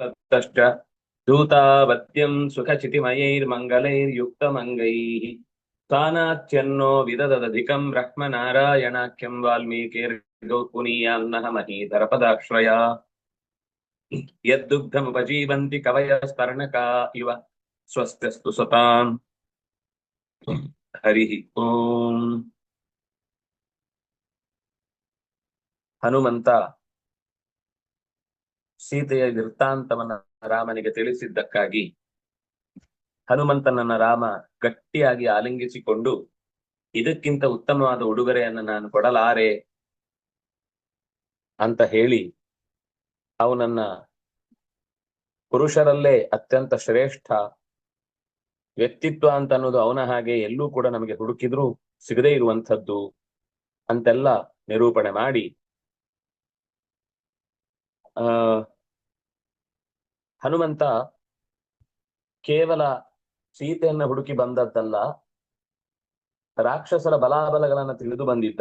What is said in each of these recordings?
క్లబ్ధశ్च దూతావద్యం సుఖచితిమయైర్మంగళైర్యుక్తమంగైః తానాత్యన్నో విదదధికం బ్రహ్మనారాయణాఖ్యం వాల్మీకిర్గౌపునీయాన్నహ మహీధరపదాశ్రయా యద్దుగ్ధముపజీవంతి కవయస్తరణకా ఇవ స్వస్తిస్తు సతాం హరి ఓం. హనుమంత ಸೀತೆಯ ವೃತ್ತಾಂತವನ್ನ ರಾಮನಿಗೆ ತಿಳಿಸಿದ್ದಕ್ಕಾಗಿ ಹನುಮಂತನನ್ನ ರಾಮ ಗಟ್ಟಿಯಾಗಿ ಆಲಿಂಗಿಸಿಕೊಂಡು, ಇದಕ್ಕಿಂತ ಉತ್ತಮವಾದ ಉಡುಗೊರೆಯನ್ನು ನಾನು ಕೊಡಲಾರೆ ಅಂತ ಹೇಳಿ ಅವನನ್ನ ಪುರುಷರಲ್ಲೇ ಅತ್ಯಂತ ಶ್ರೇಷ್ಠ ವ್ಯಕ್ತಿತ್ವ ಅಂತ ಅನ್ನೋದು ಅವನ ಹಾಗೆ ಎಲ್ಲೂ ಕೂಡ ನಮಗೆ ಹುಡುಕಿದ್ರೂ ಸಿಗದೇ ಇರುವಂಥದ್ದು ಅಂತೆಲ್ಲ ನಿರೂಪಣೆ ಮಾಡಿ ಆ, ಹನುಮಂತ ಕೇವಲ ಸೀತೆಯನ್ನ ಹುಡುಕಿ ಬಂದದ್ದಲ್ಲ, ರಾಕ್ಷಸರ ಬಲಾಬಲಗಳನ್ನ ತಿಳಿದು ಬಂದಿದ್ದ,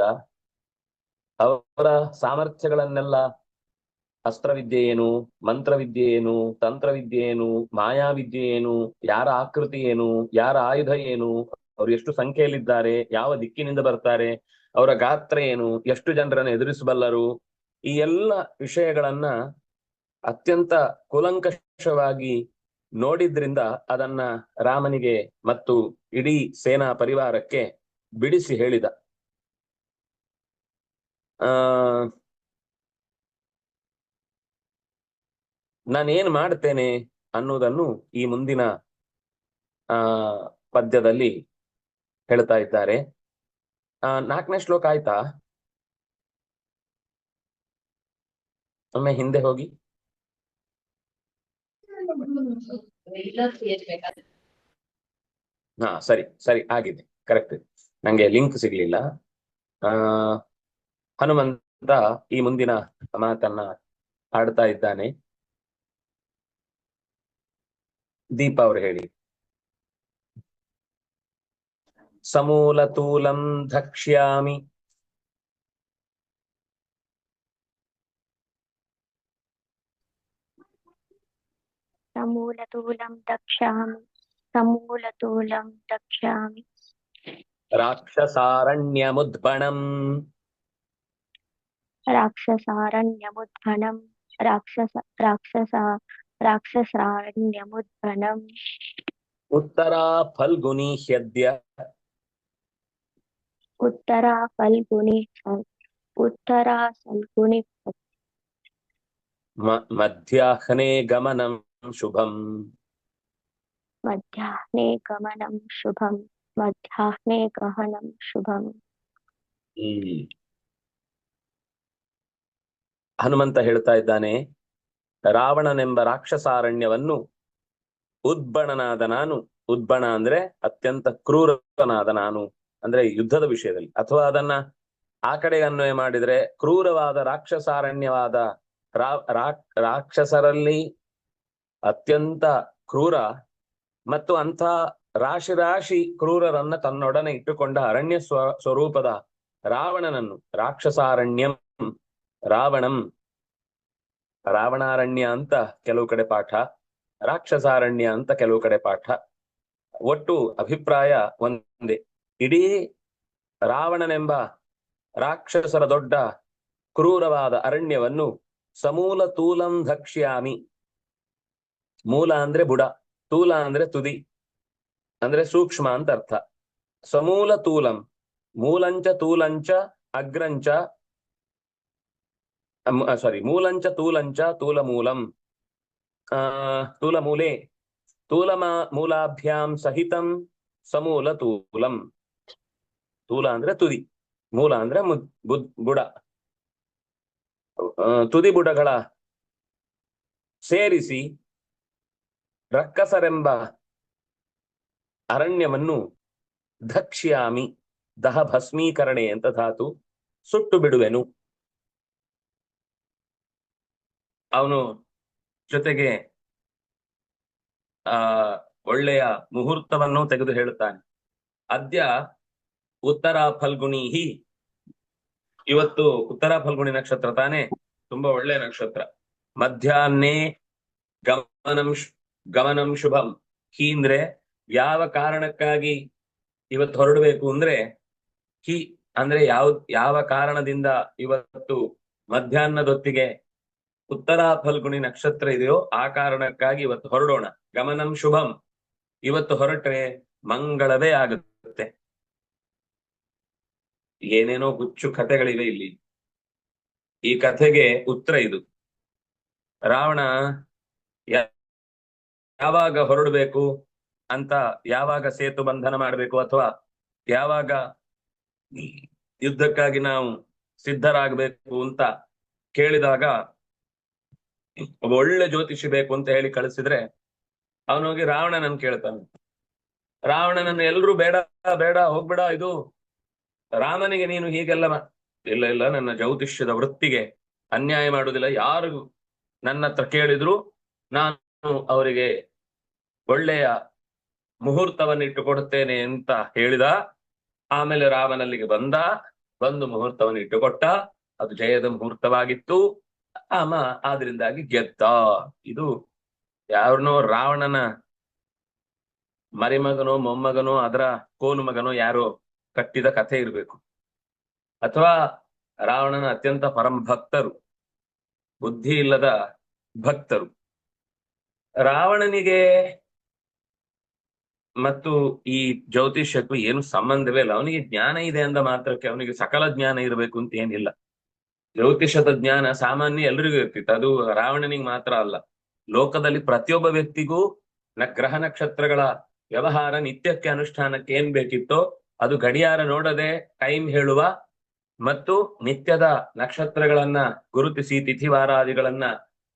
ಅವರ ಸಾಮರ್ಥ್ಯಗಳನ್ನೆಲ್ಲ ಅಸ್ತ್ರವಿದ್ಯೆ ಏನು, ಮಂತ್ರವಿದ್ಯೆ ಏನು, ತಂತ್ರವಿದ್ಯೆ ಏನು, ಮಾಯಾವಿದ್ಯೆ ಏನು, ಯಾರ ಆಕೃತಿ ಏನು, ಯಾರ ಆಯುಧ ಏನು, ಅವರು ಎಷ್ಟು ಸಂಖ್ಯೆಯಲ್ಲಿದ್ದಾರೆ, ಯಾವ ದಿಕ್ಕಿನಿಂದ ಬರ್ತಾರೆ, ಅವರ ಗಾತ್ರ ಏನು, ಎಷ್ಟು ಜನರನ್ನು ಎದುರಿಸಬಲ್ಲರು ಈ ಎಲ್ಲ ವಿಷಯಗಳನ್ನ ಅತ್ಯಂತ ಕುಲಂಕಷವಾಗಿ ನೋಡಿದ್ರಿಂದ ಅದನ್ನ ರಾಮನಿಗೆ ಮತ್ತು ಇಡೀ ಸೇನಾ ಪರಿವಾರಕ್ಕೆ ಬಿಡಿಸಿ ಹೇಳಿದ. ಆ, ನಾನೇನ್ ಮಾಡ್ತೇನೆ ಅನ್ನುವುದನ್ನು ಈ ಮುಂದಿನ, ಆ, ಪದ್ಯದಲ್ಲಿ ಹೇಳ್ತಾ ಇದ್ದಾರೆ. ಆ, ನಾಲ್ಕನೇ ಶ್ಲೋಕ ಆಯ್ತಾ? ಒಮ್ಮೆ ಹಿಂದೆ ಹೋಗಿ. ಹಾ, ಸರಿ ಸರಿ, ಆಗಿದೆ ಕರೆಕ್ಟ್ ನಂಗೆ ಲಿಂಕ್ ಸಿಗ್ಲಿಲ್ಲ. ಆ, ಹನುಮಂತ ಈ ಮುಂದಿನ ಮಾತನ್ನ ಆಡ್ತಾ ಇದ್ದಾನೆ. ದೀಪ ಅವರು ಹೇಳಿ. ಸಮೂಲತೂಲಂ ಧಕ್ಷ್ಯಾಮಿ. समूलतूलं दक्षामि समूलतूलं दक्षामि। राक्षसारण्यमुद्भणम्। राक्षसारण्यमुद्भणम् राक्षस राक्षसा राक्षसारण्यमुद्भणम्। उत्तरा फल्गुनी ह्यद्य। उत्तरा फल्गुनी उत्तरा फल्गुनी मध्याह्ने गमनम्। ಗಮನಂ ಶುಭಂ मध्याह्ने गमनं शुभं मध्याह्ने गहनं शुभम् ಹ್ಮ್ ಹನುಮಂತ ಹೇಳ್ತಾ ಇದ್ದಾನೆ ರಾವಣನೆಂಬ ರಾಕ್ಷಸಾರಣ್ಯವನ್ನು ಉದ್ಬಣನಾದ ನಾನು ಉದ್ಬಣ ಅಂದ್ರೆ ಅತ್ಯಂತ ಕ್ರೂರನಾದ ನಾನು ಅಂದ್ರೆ ಯುದ್ಧದ ವಿಷಯದಲ್ಲಿ ಅಥವಾ ಅದನ್ನ ಆ ಕಡೆ ಅನ್ವಯ ಮಾಡಿದ್ರೆ ಕ್ರೂರವಾದ ರಾಕ್ಷಸಾರಣ್ಯವಾದ ರಾ ರಾ- ರಾಕ್ಷಸರಲ್ಲಿ ಅತ್ಯಂತ ಕ್ರೂರ ಮತ್ತು ಅಂಥ ರಾಶಿ ರಾಶಿ ಕ್ರೂರರನ್ನ ತನ್ನೊಡನೆ ಇಟ್ಟುಕೊಂಡ ಅರಣ್ಯ ಸ್ವ ಸ್ವರೂಪದ ರಾವಣನನ್ನು, ರಾಕ್ಷಸಾರಣ್ಯಂ, ರಾವಣಂ, ರಾವಣಾರಣ್ಯ ಅಂತ ಕೆಲವು ಕಡೆ ಪಾಠ, ರಾಕ್ಷಸಾರಣ್ಯ ಅಂತ ಕೆಲವು ಕಡೆ ಪಾಠ. ಒಟ್ಟು ಅಭಿಪ್ರಾಯ ಒಂದೇ, ಇಡೀ ರಾವಣನೆಂಬ ರಾಕ್ಷಸರ ದೊಡ್ಡ ಕ್ರೂರವಾದ ಅರಣ್ಯವನ್ನು ಸಮೂಲ ತೂಲಂ ಧಕ್ಷ್ಯಾಮಿ. ಮೂಲ ಅಂದ್ರೆ ಬುಡ, ತೂಲ ಅಂದ್ರೆ ತುದಿ, ಅಂದ್ರೆ ಸೂಕ್ಷ್ಮ ಅಂತ ಅರ್ಥ. ಸಮೂಲ ತೂಲಂ, ಮೂಲಂಚ ತೂಲಂಚ ಅಗ್ರಂಚ ಸಾರಿ ಮೂಲಂಚ ತೂಲಂಚ ತೂಲಮೂಲಂ, ಆ, ತೂಲಮೂಲೆ, ತೂಲಮ ಮೂಲಾಭ್ಯಾಂ ಸಹಿತಂ ಸಮೂಲ ತೂಲಂ. ತೂಲ ಅಂದ್ರೆ ತುದಿ, ಮೂಲ ಅಂದ್ರೆ ಬುಡ. ತುದಿ ಬುಡಗಳ ಸೇರಿಸಿ ರಕ್ಕಸರೆಂಬ ಅರಣ್ಯವನ್ನು ಧಕ್ಷ್ಯಾಮಿ ದಹ ಭಸ್ಮೀಕರಣೆ ಅಂತ ಧಾತು ಸುಟ್ಟು ಬಿಡುವೆನು. ಅವನು ಜೊತೆಗೆ, ಆ, ಒಳ್ಳೆಯ ಮುಹೂರ್ತವನ್ನು ತೆಗೆದು ಹೇಳುತ್ತಾನೆ. ಅದ್ಯ ಉತ್ತರ ಫಲ್ಗುಣಿ ಇವತ್ತು ಉತ್ತರ ಫಲ್ಗುಣಿ ನಕ್ಷತ್ರ ತಾನೇ, ತುಂಬಾ ಒಳ್ಳೆಯ ನಕ್ಷತ್ರ. ಮಧ್ಯಾಹ್ನೇ ಗಮನಂ ಗಮನಂ ಶುಭಂ. ಹಿ ಅಂದ್ರೆ ಯಾವ ಕಾರಣಕ್ಕಾಗಿ ಇವತ್ತು ಹೊರಡಬೇಕು ಅಂದ್ರೆ, ಹಿ ಅಂದ್ರೆ ಯಾವ ಯಾವ ಕಾರಣದಿಂದ ಇವತ್ತು ಮಧ್ಯಾಹ್ನದೊತ್ತಿಗೆ ಉತ್ತರ ಫಲ್ಗುಣಿ ನಕ್ಷತ್ರ ಇದೆಯೋ ಆ ಕಾರಣಕ್ಕಾಗಿ ಇವತ್ತು ಹೊರಡೋಣ. ಗಮನಂ ಶುಭಂ. ಇವತ್ತು ಹೊರಟ್ರೆ ಮಂಗಳವೇ ಆಗುತ್ತೆ. ಏನೇನೋ ಹುಚ್ಚು ಕಥೆಗಳಿವೆ ಇಲ್ಲಿ. ಈ ಕಥೆಗೆ ಉತ್ತರ ಇದು. ರಾವಣ ಯಾವಾಗ ಹೊರಡಬೇಕು ಅಂತ ಯಾವಾಗ ಸೇತು ಬಂಧನ ಮಾಡಬೇಕು ಅಥವಾ ಯಾವಾಗ ಯುದ್ಧಕ್ಕಾಗಿ ನಾವು ಸಿದ್ಧರಾಗಬೇಕು ಅಂತ ಕೇಳಿದಾಗ ಒಬ್ಬ ಒಳ್ಳೆ ಜ್ಯೋತಿಷಿ ಬೇಕು ಅಂತ ಹೇಳಿ ಕಳಿಸಿದ್ರೆ ಅವನೋಗಿ ರಾವಣನನ್ನು ಕೇಳ್ತಾನೆ. ರಾವಣನನ್ನು ಎಲ್ರು ಬೇಡ ಬೇಡ, ಹೋಗ್ಬೇಡ, ಇದು ರಾಮನಿಗೆ ನೀನು ಹೀಗೆಲ್ಲ ಇಲ್ಲ ಇಲ್ಲ, ನನ್ನ ಜ್ಯೋತಿಷ್ಯದ ವೃತ್ತಿಗೆ ಅನ್ಯಾಯ ಮಾಡುವುದಿಲ್ಲ. ಯಾರು ನನ್ನ ಹತ್ರ ಕೇಳಿದ್ರು ನಾನು ಅವರಿಗೆ ಒಳ್ಳೆಯ ಮುಹೂರ್ತವನ್ನು ಇಟ್ಟು ಕೊಡುತ್ತೇನೆ ಅಂತ ಹೇಳಿದ, ಆಮೇಲೆ ರಾಮನಲ್ಲಿಗೆ ಬಂದ, ಬಂದು ಮುಹೂರ್ತವನ್ನು ಇಟ್ಟುಕೊಟ್ಟ ಅದು ಜಯದ ಮುಹೂರ್ತವಾಗಿತ್ತು. ಆಮ ಆದ್ರಿಂದಾಗಿ ಗೆದ್ದ. ಇದು ಯಾರನೋ ರಾವಣನ ಮರಿಮಗನೋ ಮೊಮ್ಮಗನೋ ಅದರ ಕೋಲು ಮಗನೋ ಯಾರೋ ಕಟ್ಟಿದ ಕಥೆ ಇರಬೇಕು. ಅಥವಾ ರಾವಣನ ಅತ್ಯಂತ ಪರಮ ಭಕ್ತರು, ಬುದ್ಧಿ ಇಲ್ಲದ ಭಕ್ತರು. ರಾವಣನಿಗೆ ಮತ್ತು ಈ ಜ್ಯೋತಿಷ್ಯಕ್ಕೂ ಏನು ಸಂಬಂಧವೇ ಇಲ್ಲ. ಅವನಿಗೆ ಜ್ಞಾನ ಇದೆ ಅಂದ ಮಾತ್ರಕ್ಕೆ ಅವನಿಗೆ ಸಕಲ ಜ್ಞಾನ ಇರಬೇಕು ಅಂತ ಏನಿಲ್ಲ. ಜ್ಯೋತಿಷದ ಜ್ಞಾನ ಸಾಮಾನ್ಯ ಎಲ್ರಿಗೂ ಇರ್ತಿತ್ತು. ಅದು ರಾವಣನಿಗೆ ಮಾತ್ರ ಅಲ್ಲ. ಲೋಕದಲ್ಲಿ ಪ್ರತಿಯೊಬ್ಬ ವ್ಯಕ್ತಿಗೂ ನ ಗ್ರಹ ನಕ್ಷತ್ರಗಳ ವ್ಯವಹಾರ, ನಿತ್ಯಕ್ಕೆ ಅನುಷ್ಠಾನಕ್ಕೆ ಏನ್ ಬೇಕಿತ್ತೋ ಅದು ಗಡಿಯಾರ ನೋಡದೆ ಟೈಮ್ ಹೇಳುವ ಮತ್ತು ನಿತ್ಯದ ನಕ್ಷತ್ರಗಳನ್ನ ಗುರುತಿಸಿ, ತಿಥಿವಾರಾದಿಗಳನ್ನ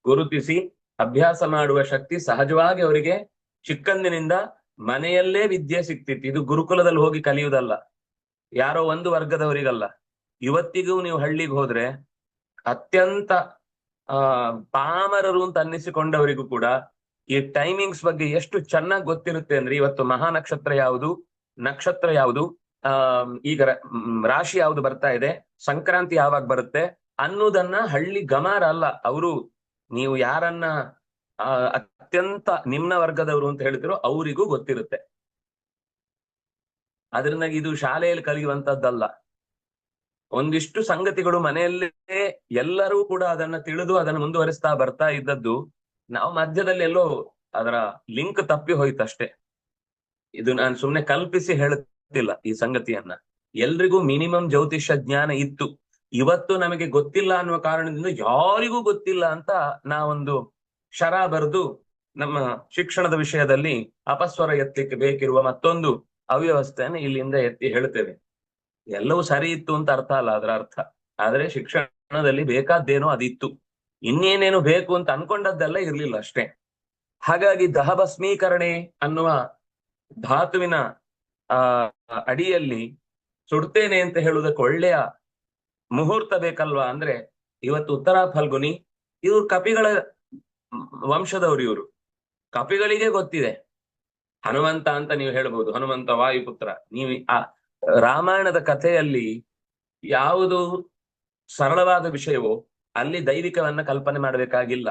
ಗುರುತಿಸಿ, ಅಭ್ಯಾಸ ಮಾಡುವ ಶಕ್ತಿ ಸಹಜವಾಗಿ ಅವರಿಗೆ ಚಿಕ್ಕಂದಿನಿಂದ ಮನೆಯಲ್ಲೇ ವಿದ್ಯೆ ಸಿಕ್ತಿತ್ತು ಇದು ಗುರುಕುಲದಲ್ಲಿ ಹೋಗಿ ಕಲಿಯುವುದಲ್ಲ. ಯಾರೋ ಒಂದು ವರ್ಗದವರಿಗಲ್ಲ. ಇವತ್ತಿಗೂ ನೀವು ಹಳ್ಳಿಗೆ ಹೋದ್ರೆ ಅತ್ಯಂತ, ಆ, ಪಾಮರರು ಅಂತ ಅನ್ನಿಸಿಕೊಂಡವರಿಗೂ ಕೂಡ ಈ ಟೈಮಿಂಗ್ಸ್ ಬಗ್ಗೆ ಎಷ್ಟು ಚೆನ್ನಾಗಿ ಗೊತ್ತಿರುತ್ತೆ ಅಂದ್ರೆ ಇವತ್ತು ಮಹಾ ನಕ್ಷತ್ರ ಯಾವುದು ನಕ್ಷತ್ರ ಯಾವುದು, ಆ, ಈಗ ರಾಶಿ ಯಾವುದು ಬರ್ತಾ ಇದೆ, ಸಂಕ್ರಾಂತಿ ಯಾವಾಗ ಬರುತ್ತೆ ಅನ್ನೋದನ್ನ ಹಳ್ಳಿ ಗಮಾರ ಅಲ್ಲ ಅವರು ನೀವು ಯಾರನ್ನ ಅತ್ಯಂತ ನಿಮ್ನ ವರ್ಗದವರು ಅಂತ ಹೇಳಿದ್ರು, ಅವರಿಗೂ ಗೊತ್ತಿರುತ್ತೆ. ಅದರಿಂದ ಇದು ಶಾಲೆಯಲ್ಲಿ ಕಲಿಯುವಂತದ್ದಲ್ಲ. ಒಂದಿಷ್ಟು ಸಂಗತಿಗಳು ಮನೆಯಲ್ಲೇ ಎಲ್ಲರೂ ಕೂಡ ಅದನ್ನ ತಿಳಿದು ಅದನ್ನು ಮುಂದುವರಿಸ್ತಾ ಬರ್ತಾ ಇದ್ದದ್ದು, ನಾವು ಮಧ್ಯದಲ್ಲಿ ಎಲ್ಲೋ ಅದರ ಲಿಂಕ್ ತಪ್ಪಿ ಹೋಯ್ತಷ್ಟೇ. ಇದು ನಾನು ಸುಮ್ನೆ ಕಲ್ಪಿಸಿ ಹೇಳುತ್ತಿಲ್ಲ ಈ ಸಂಗತಿಯನ್ನ. ಎಲ್ರಿಗೂ ಮಿನಿಮಮ್ ಜ್ಯೋತಿಷ್ಯ ಜ್ಞಾನ ಇತ್ತು. ಇವತ್ತು ನಮಗೆ ಗೊತ್ತಿಲ್ಲ ಅನ್ನುವ ಕಾರಣದಿಂದ ಯಾರಿಗೂ ಗೊತ್ತಿಲ್ಲ ಅಂತ ನಾವೊಂದು ಶರ ಬರೆದು ನಮ್ಮ ಶಿಕ್ಷಣದ ವಿಷಯದಲ್ಲಿ ಅಪಸ್ವರ ಎತ್ತಲಿಕ್ಕೆ ಬೇಕಿರುವ ಮತ್ತೊಂದು ಅವ್ಯವಸ್ಥೆಯನ್ನು ಇಲ್ಲಿಂದ ಎತ್ತಿ ಹೇಳ್ತೇವೆ ಎಲ್ಲವೂ ಸರಿ ಇತ್ತು ಅಂತ ಅರ್ಥ ಅಲ್ಲ, ಅದರ ಅರ್ಥ. ಆದ್ರೆ ಶಿಕ್ಷಣದಲ್ಲಿ ಬೇಕಾದ್ದೇನೋ ಅದಿತ್ತು. ಇನ್ನೇನೇನು ಬೇಕು ಅಂತ ಅನ್ಕೊಂಡದ್ದೆಲ್ಲ ಇರ್ಲಿಲ್ಲ ಅಷ್ಟೇ. ಹಾಗಾಗಿ ದಹಭಸ್ಮೀಕರಣೆ ಅನ್ನುವ ಧಾತುವಿನ, ಆ, ಅಡಿಯಲ್ಲಿ ಸುಡ್ತೇನೆ ಅಂತ ಹೇಳುವುದಕ್ಕೆ ಒಳ್ಳೆಯ ಮುಹೂರ್ತ ಬೇಕಲ್ವಾ? ಅಂದ್ರೆ ಇವತ್ತು ಉತ್ತರ ಫಲ್ಗುನಿ ಇವ್ರು ಕಪಿಗಳ ವಂಶದವರು ಇವರು. ಕಪಿಗಳಿಗೆ ಗೊತ್ತಿದೆ. ಹನುಮಂತ ಅಂತ ನೀವು ಹೇಳಬಹುದು ಹನುಮಂತ ವಾಯುಪುತ್ರ. ನೀವು ಆ, ರಾಮಾಯಣದ ಕಥೆಯಲ್ಲಿ ಯಾವುದು ಸರಳವಾದ ವಿಷಯವೋ ಅಲ್ಲಿ ದೈವಿಕವನ್ನ ಕಲ್ಪನೆ ಮಾಡಬೇಕಾಗಿಲ್ಲ.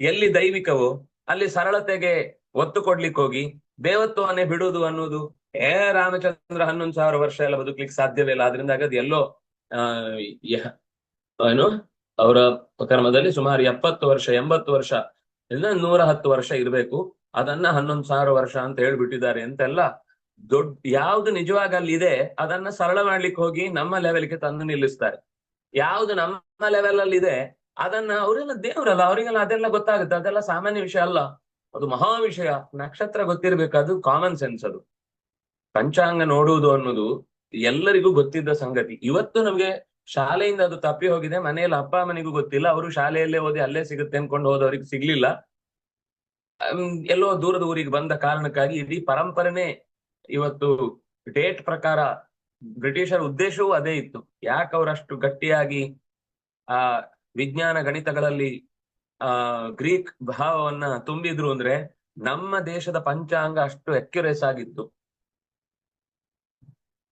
ಎಲ್ಲಿ ದೈವಿಕವೋ ಅಲ್ಲಿ ಸರಳತೆಗೆ ಒತ್ತು ಕೊಡ್ಲಿಕ್ಕೆ ಹೋಗಿ ದೇವತ್ವವನ್ನೇ ಬಿಡುವುದು ಅನ್ನೋದು ಏ, ರಾಮಚಂದ್ರ ಹನ್ನೊಂದು ಸಾವಿರ ವರ್ಷ ಎಲ್ಲ ಬದುಕ್ಲಿಕ್ಕೆ ಸಾಧ್ಯವೇ ಇಲ್ಲ. ಆದ್ರಿಂದ ಅದು ಎಲ್ಲೋ ಏನು? ಅವರ ಕರ್ಮದಲ್ಲಿ ಸುಮಾರು ಎಪ್ಪತ್ತು ವರ್ಷ, ಎಂಬತ್ತು ವರ್ಷ ಇಲ್ಲ ನೂರ ಹತ್ತು ವರ್ಷ ಇರಬೇಕು. ಅದನ್ನ ಹನ್ನೊಂದು ಸಾವಿರ ವರ್ಷ ಅಂತ ಹೇಳ್ಬಿಟ್ಟಿದ್ದಾರೆ ಅಂತೆಲ್ಲ ದೊಡ್ಡ ಯಾವ್ದು ನಿಜವಾಗಿ ಅಲ್ಲಿ ಇದೆ ಅದನ್ನ ಸರಳ ಮಾಡ್ಲಿಕ್ಕೆ ಹೋಗಿ ನಮ್ಮ ಲೆವೆಲ್ಗೆ ತಂದು ನಿಲ್ಲಿಸ್ತಾರೆ. ಯಾವ್ದು ನಮ್ಮ ಲೆವೆಲ್ ಅಲ್ಲಿ ಇದೆ ಅದನ್ನ ಅವರೆಲ್ಲ ದೇವರಲ್ಲ, ಅವರಿಗೆಲ್ಲ ಅದೆಲ್ಲ ಗೊತ್ತಾಗುತ್ತೆ. ಅದೆಲ್ಲ ಸಾಮಾನ್ಯ ವಿಷಯ ಅಲ್ಲ. ಅದು ಮಹಾ ವಿಷಯ. ನಕ್ಷತ್ರ ಗೊತ್ತಿರ್ಬೇಕು. ಅದು ಕಾಮನ್ ಸೆನ್ಸ್ ಅದು. ಪಂಚಾಂಗ ನೋಡುವುದು ಅನ್ನೋದು ಎಲ್ಲರಿಗೂ ಗೊತ್ತಿದ್ದ ಸಂಗತಿ. ಇವತ್ತು ನಮ್ಗೆ ಶಾಲೆಯಿಂದ ಅದು ತಪ್ಪಿ ಹೋಗಿದೆ. ಮನೆಯಲ್ಲಿ ಅಪ್ಪ ಅಮ್ಮನಿಗೂ ಗೊತ್ತಿಲ್ಲ. ಅವರು ಶಾಲೆಯಲ್ಲೇ ಓದಿ ಅಲ್ಲೇ ಸಿಗುತ್ತೆ ಅನ್ಕೊಂಡು ಹೋದವ್ರಿಗೆ ಸಿಗ್ಲಿಲ್ಲ. ಎಲ್ಲೋ ದೂರದ ಊರಿಗೆ ಬಂದ ಕಾರಣಕ್ಕಾಗಿ ಇಡೀ ಪರಂಪರೆನೇ ಇವತ್ತು ಡೇಟ್ ಪ್ರಕಾರ ಬ್ರಿಟಿಷರ ಉದ್ದೇಶವೂ ಅದೇ ಇತ್ತು. ಯಾಕೆ ಅವರಷ್ಟು ಗಟ್ಟಿಯಾಗಿ ಆ ವಿಜ್ಞಾನ ಗಣಿತಗಳಲ್ಲಿ, ಆ, ಗ್ರೀಕ್ ಭಾವವನ್ನ ತುಂಬಿದ್ರು ಅಂದ್ರೆ ನಮ್ಮ ದೇಶದ ಪಂಚಾಂಗ ಅಷ್ಟು ಅಕ್ಯುರೇಸ್ ಆಗಿತ್ತು.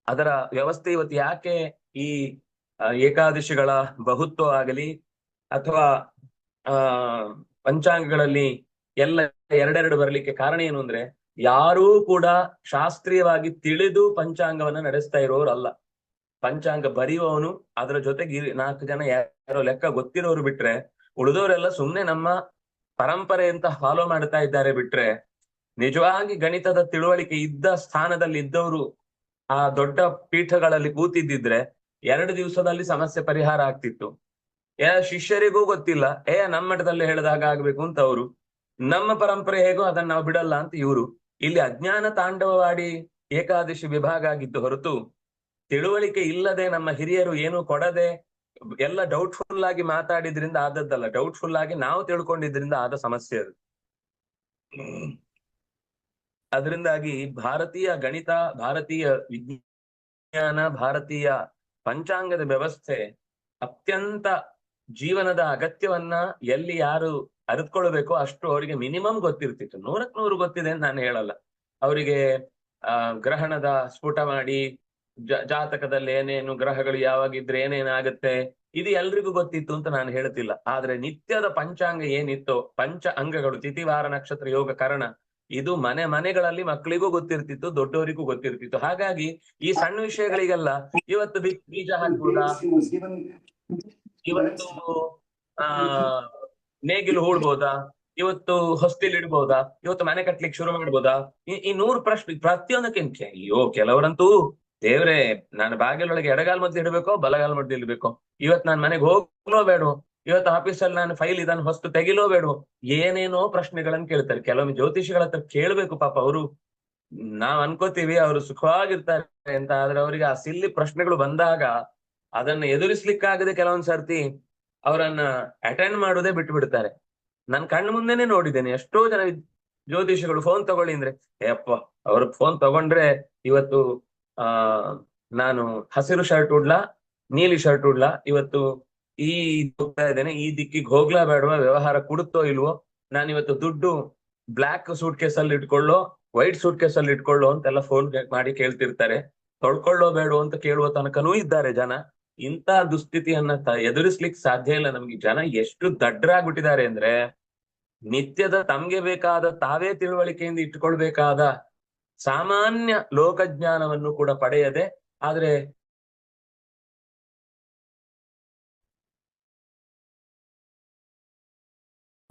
ಅದರ ವ್ಯವಸ್ಥೆ ಇವತ್ತು ಯಾಕೆ ಈ ಏಕಾದಶಿಗಳ ಬಹುತ್ವ ಆಗಲಿ ಅಥವಾ, ಆ, ಪಂಚಾಂಗಗಳಲ್ಲಿ ಎಲ್ಲ ಎರಡೆರಡು ಬರಲಿಕ್ಕೆ ಕಾರಣ ಏನು ಅಂದ್ರೆ ಯಾರೂ ಕೂಡ ಶಾಸ್ತ್ರೀಯವಾಗಿ ತಿಳಿದು ಪಂಚಾಂಗವನ್ನ ನಡೆಸ್ತಾ ಅಲ್ಲ. ಪಂಚಾಂಗ ಬರೆಯುವವನು ಅದರ ಜೊತೆಗೆ ನಾಲ್ಕು ಜನ ಯಾರೋ ಲೆಕ್ಕ ಗೊತ್ತಿರೋರು ಬಿಟ್ರೆ, ಉಳಿದವರೆಲ್ಲ ಸುಮ್ನೆ ನಮ್ಮ ಪರಂಪರೆ ಅಂತ ಫಾಲೋ ಮಾಡ್ತಾ ಇದ್ದಾರೆ ಬಿಟ್ರೆ, ನಿಜವಾಗಿ ಗಣಿತದ ತಿಳುವಳಿಕೆ ಇದ್ದ ಸ್ಥಾನದಲ್ಲಿ ಇದ್ದವರು ಆ ದೊಡ್ಡ ಪೀಠಗಳಲ್ಲಿ ಕೂತಿದ್ದಿದ್ರೆ ಎರಡು ದಿವಸದಲ್ಲಿ ಸಮಸ್ಯೆ ಪರಿಹಾರ ಆಗ್ತಿತ್ತು. ಏ, ಶಿಷ್ಯರಿಗೂ ಗೊತ್ತಿಲ್ಲ. ಏ, ನಮ್ಮ ಮಠದಲ್ಲಿ ಹೇಳಿದಾಗ ಆಗ್ಬೇಕು ಅಂತ ಅವರು. ನಮ್ಮ ಪರಂಪರೆ ಹೇಗೋ ಅದನ್ನ ನಾವು ಬಿಡಲ್ಲ ಅಂತ ಇವರು. ಇಲ್ಲಿ ಅಜ್ಞಾನ ತಾಂಡವವಾಡಿ ಏಕಾದಶಿ ವಿಭಾಗ ಆಗಿದ್ದು ಹೊರತು ತಿಳುವಳಿಕೆ ಇಲ್ಲದೆ ನಮ್ಮ ಹಿರಿಯರು ಏನು ಕೊಡದೆ ಎಲ್ಲ ಡೌಟ್ಫುಲ್ ಆಗಿ ಮಾತಾಡಿದ್ರಿಂದ ಆದದ್ದಲ್ಲ. ಡೌಟ್ಫುಲ್ ಆಗಿ ನಾವು ತಿಳ್ಕೊಂಡಿದ್ರಿಂದ ಆದ ಸಮಸ್ಯೆ ಅದು. ಅದರಿಂದಾಗಿ ಭಾರತೀಯ ಗಣಿತ, ಭಾರತೀಯ ವಿಜ್ಞಾನ, ಭಾರತೀಯ ಪಂಚಾಂಗದ ವ್ಯವಸ್ಥೆ ಅತ್ಯಂತ ಜೀವನದ ಅಗತ್ಯವನ್ನ ಎಲ್ಲಿ ಯಾರು ಅರಿತ್ಕೊಳ್ಬೇಕೋ ಅಷ್ಟು ಅವರಿಗೆ ಮಿನಿಮಮ್ ಗೊತ್ತಿರ್ತಿತ್ತು. ನೂರಕ್ ನೂರು ಗೊತ್ತಿದೆ ಅಂತ ನಾನು ಹೇಳಲ್ಲ. ಅವರಿಗೆ, ಆ, ಗ್ರಹಣದ ಸ್ಫುಟ ಮಾಡಿ ಜಾತಕದಲ್ಲಿ ಏನೇನು ಗ್ರಹಗಳು ಯಾವಾಗಿದ್ರೆ ಏನೇನಾಗುತ್ತೆ ಇದು ಎಲ್ರಿಗೂ ಗೊತ್ತಿತ್ತು ಅಂತ ನಾನು ಹೇಳ್ತಿಲ್ಲ. ಆದ್ರೆ ನಿತ್ಯದ ಪಂಚಾಂಗ ಏನಿತ್ತು, ಪಂಚ ಅಂಗಗಳು ತಿಥಿವಾರ ನಕ್ಷತ್ರ ಯೋಗ ಕರಣ ಇದು ಮನೆ ಮನೆಗಳಲ್ಲಿ ಮಕ್ಕಳಿಗೂ ಗೊತ್ತಿರ್ತಿತ್ತು, ದೊಡ್ಡವರಿಗೂ ಗೊತ್ತಿರ್ತಿತ್ತು. ಹಾಗಾಗಿ ಈ ಸಣ್ಣ ವಿಷಯಗಳಿಗೆಲ್ಲ ಇವತ್ತು ಬೀಜ ಹಾಕ್ಬೋದಾ ಇವತ್ತು, ಆ, ನೇಗಿಲು ಹೂಡ್ಬೋದಾ? ಇವತ್ತು ಹೊಸ್ತಿಲ್ ಇಡ್ಬೋದಾ? ಇವತ್ತು ಮನೆ ಕಟ್ಲಿಕ್ಕೆ ಶುರು ಮಾಡ್ಬೋದಾ? ಈ ನೂರು ಪ್ರಶ್ನೆ ಪ್ರತಿಯೊಂದಕ್ಕಿಂತ ಅಯ್ಯೋ, ಕೆಲವರಂತೂ ದೇವ್ರೆ, ನಾನು ಬಾಗಿಲೊಳಗೆ ಎಡಗಾಲ್ ಮಧ್ಯೆ ಇಡ್ಬೇಕೋ, ಬಲಗಾಲ್ ಮಧ್ಯೆ ಇಡ್ಬೇಕೋ? ಇವತ್ ನಾನ್ ಮನೆಗೆ ಹೋಗ್ಲೋ ಬೇಡ ಇವತ್ತು ಆಫೀಸಲ್ಲಿ ನಾನು ಫೈಲ್ ಇದನ್ನು ಹೊಸ್ತು ತೆಗಿಲೋ ಬೇಡ ಏನೇನೋ ಪ್ರಶ್ನೆಗಳನ್ನ ಕೇಳ್ತಾರೆ. ಕೆಲವೊಮ್ಮೆ ಜ್ಯೋತಿಷಿಗಳ ಹತ್ರ ಕೇಳ್ಬೇಕು ಪಾಪ ಅವರು. ನಾವ್ ಅನ್ಕೋತೀವಿ ಅವರು ಸುಖವಾಗಿರ್ತಾರೆ ಅಂತ, ಆದ್ರೆ ಅವರಿಗೆ ಆ ಸಿಲ್ಲಿ ಪ್ರಶ್ನೆಗಳು ಬಂದಾಗ ಅದನ್ನ ಎದುರಿಸ್ಲಿಕ್ಕಾಗದೆ ಕೆಲವೊಂದ್ ಸರ್ತಿ ಅವರನ್ನ ಅಟೆಂಡ್ ಮಾಡೋದೇ ಬಿಟ್ಟು ಬಿಡ್ತಾರೆ ನನ್ ಕಣ್ಣು ಮುಂದೆನೆ ನೋಡಿದ್ದೇನೆ. ಎಷ್ಟೋ ಜನ ಜ್ಯೋತಿಷಿಗಳು ಫೋನ್ ತಗೊಳ್ಳಿ ಅಂದ್ರೆ ಏಪ್ಪ ಅವ್ರ ಫೋನ್ ತಗೊಂಡ್ರೆ ಇವತ್ತು, ಆ, ನಾನು ಹಸಿರು ಶರ್ಟ್ ಉಡ್ಲಾ, ನೀಲಿ ಶರ್ಟ್ ಉಡ್ಲಾ, ಇವತ್ತು ಈ ಹೋಗ್ತಾ ಇದ್ದೇನೆ, ಈ ದಿಕ್ಕಿಗೆ ಹೋಗ್ಲಾ ಬೇಡವಾ, ವ್ಯವಹಾರ ಕೊಡುತ್ತೋ ಇಲ್ವೋ ನಾನು ಇವತ್ತು ದುಡ್ಡು ಬ್ಲಾಕ್ ಸೂಟ್ ಕೇಸ್ ಅಲ್ಲಿ ಇಟ್ಕೊಳ್ಳೋ ವೈಟ್ ಸೂಟ್ ಕೇಸ್ ಅಲ್ಲಿ ಇಟ್ಕೊಳ್ಳೋ ಅಂತೆಲ್ಲ ಫೋನ್ ಮಾಡಿ ಕೇಳ್ತಿರ್ತಾರೆ. ತೊಳ್ಕೊಳ್ಳೋ ಬೇಡ ಅಂತ ಕೇಳುವ ತನಕನೂ ಇದ್ದಾರೆ ಜನ. ಇಂತ ದುಸ್ಥಿತಿಯನ್ನ ಎದುರಿಸ್ಲಿಕ್ಕೆ ಸಾಧ್ಯ ಇಲ್ಲ ನಮ್ಗೆ. ಜನ ಎಷ್ಟು ದಡ್ರಾಗ್ಬಿಟ್ಟಿದ್ದಾರೆ ಅಂದ್ರೆ, ನಿತ್ಯದ ತಮ್ಗೆ ಬೇಕಾದ, ತಾವೇ ತಿಳುವಳಿಕೆಯಿಂದ ಇಟ್ಕೊಳ್ಬೇಕಾದ ಸಾಮಾನ್ಯ ಲೋಕಜ್ಞಾನವನ್ನು ಕೂಡ ಪಡೆಯದೆ, ಆದ್ರೆ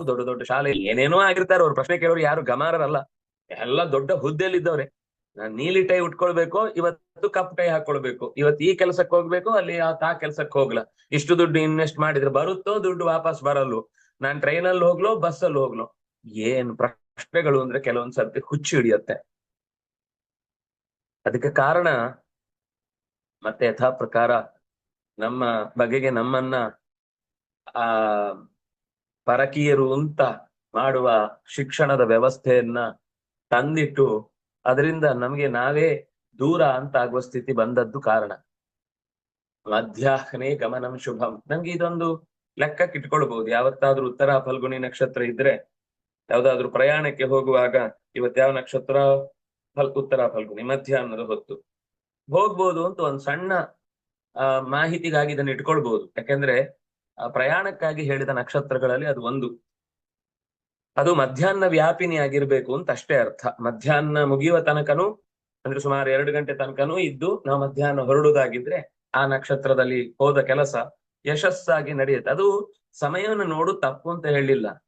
ದೊಡ್ಡ ದೊಡ್ಡ ಶಾಲೆ ಏನೇನೋ ಆಗಿರ್ತಾರೆ, ಅವ್ರ ಪ್ರಶ್ನೆ ಕೇಳೋರು ಯಾರು ಗಮಾರರಲ್ಲ. ಎಲ್ಲ ದೊಡ್ಡ ಹುದ್ದೆಯಲ್ಲಿದ್ದವ್ರೆ. ನಾನ್ ನೀಲಿ ಟೈ ಉಟ್ಕೊಳ್ಬೇಕು, ಇವತ್ತು ಕಪ್ ಟೈ ಹಾಕೊಳ್ಬೇಕು. ಇವತ್ತು ಈ ಕೆಲಸಕ್ಕೆ ಹೋಗ್ಬೇಕು, ಅಲ್ಲಿ ಆ ಕೆಲ್ಸಕ್ಕೆ ಹೋಗ್ಲಾ. ಇಷ್ಟು ದುಡ್ಡು ಇನ್ವೆಸ್ಟ್ ಮಾಡಿದ್ರೆ ಬರುತ್ತೋ ದುಡ್ಡು ವಾಪಸ್ ಬರಲ್ಲು ನಾನ್ ಟ್ರೈನ್ ಅಲ್ಲಿ ಹೋಗ್ಲೋ ಬಸ್ ಅಲ್ಲಿ ಹೋಗ್ಲೋ? ಏನ್ ಪ್ರಶ್ನೆಗಳು ಅಂದ್ರೆ ಕೆಲವೊಂದ್ ಸರ್ತಿ ಹುಚ್ಚು ಹಿಡಿಯತ್ತೆ. ಅದಕ್ಕೆ ಕಾರಣ ಮತ್ತೆ ಯಥಾ ಪ್ರಕಾರ ನಮ್ಮ ಬಗೆಗೆ ನಮ್ಮನ್ನ, ಆ ಪರಕೀಯರು ಅಂತ ಮಾಡುವ ಶಿಕ್ಷಣದ ವ್ಯವಸ್ಥೆಯನ್ನ ತಂದಿಟ್ಟು ಅದರಿಂದ ನಮಗೆ ನಾವೇ ದೂರ ಅಂತ ಆಗುವ ಸ್ಥಿತಿ ಬಂದದ್ದು ಕಾರಣ. ಮಧ್ಯಾಹ್ನೇ ಗಮನಂ ಶುಭಂ. ನಮ್ಗೆ ಇದೊಂದು ಲೆಕ್ಕಕ್ಕೆ ಇಟ್ಕೊಳ್ಬಹುದು. ಯಾವತ್ತಾದ್ರೂ ಉತ್ತರ ಫಲ್ಗುಣಿ ನಕ್ಷತ್ರ ಇದ್ರೆ, ಯಾವ್ದಾದ್ರು ಪ್ರಯಾಣಕ್ಕೆ ಹೋಗುವಾಗ ಇವತ್ ಯಾವ ನಕ್ಷತ್ರ? ಫಲ್, ಉತ್ತರ ಫಲ್ಗುಣಿ ಮಧ್ಯಾಹ್ನದ ಹೊತ್ತು. ಹೋಗ್ಬೋದು ಅಂತ ಒಂದ್ ಸಣ್ಣ, ಆ, ಮಾಹಿತಿಗಾಗಿ ಇದನ್ನ ಇಟ್ಕೊಳ್ಬಹುದು. ಯಾಕೆಂದ್ರೆ ಪ್ರಯಾಣಕ್ಕಾಗಿ ಹೇಳಿದ ನಕ್ಷತ್ರಗಳಲ್ಲಿ ಅದು ಒಂದು. ಅದು ಮಧ್ಯಾಹ್ನ ವ್ಯಾಪಿನಿ ಆಗಿರ್ಬೇಕು ಅಂತ ಅಷ್ಟೇ ಅರ್ಥ. ಮಧ್ಯಾಹ್ನ ಮುಗಿಯುವ ತನಕನೂ, ಅಂದ್ರೆ ಸುಮಾರು ಎರಡು ಗಂಟೆ ತನಕನೂ ಇದ್ದು, ನಾವು ಮಧ್ಯಾಹ್ನ ಹೊರಡುವುದಾಗಿದ್ರೆ ಆ ನಕ್ಷತ್ರದಲ್ಲಿ ಹೋದ ಕೆಲಸ ಯಶಸ್ಸಾಗಿ ನಡೆಯುತ್ತೆ. ಅದು ಸಮಯವನ್ನು ನೋಡು ತಪ್ಪು ಅಂತ ಹೇಳಿಲ್ಲ.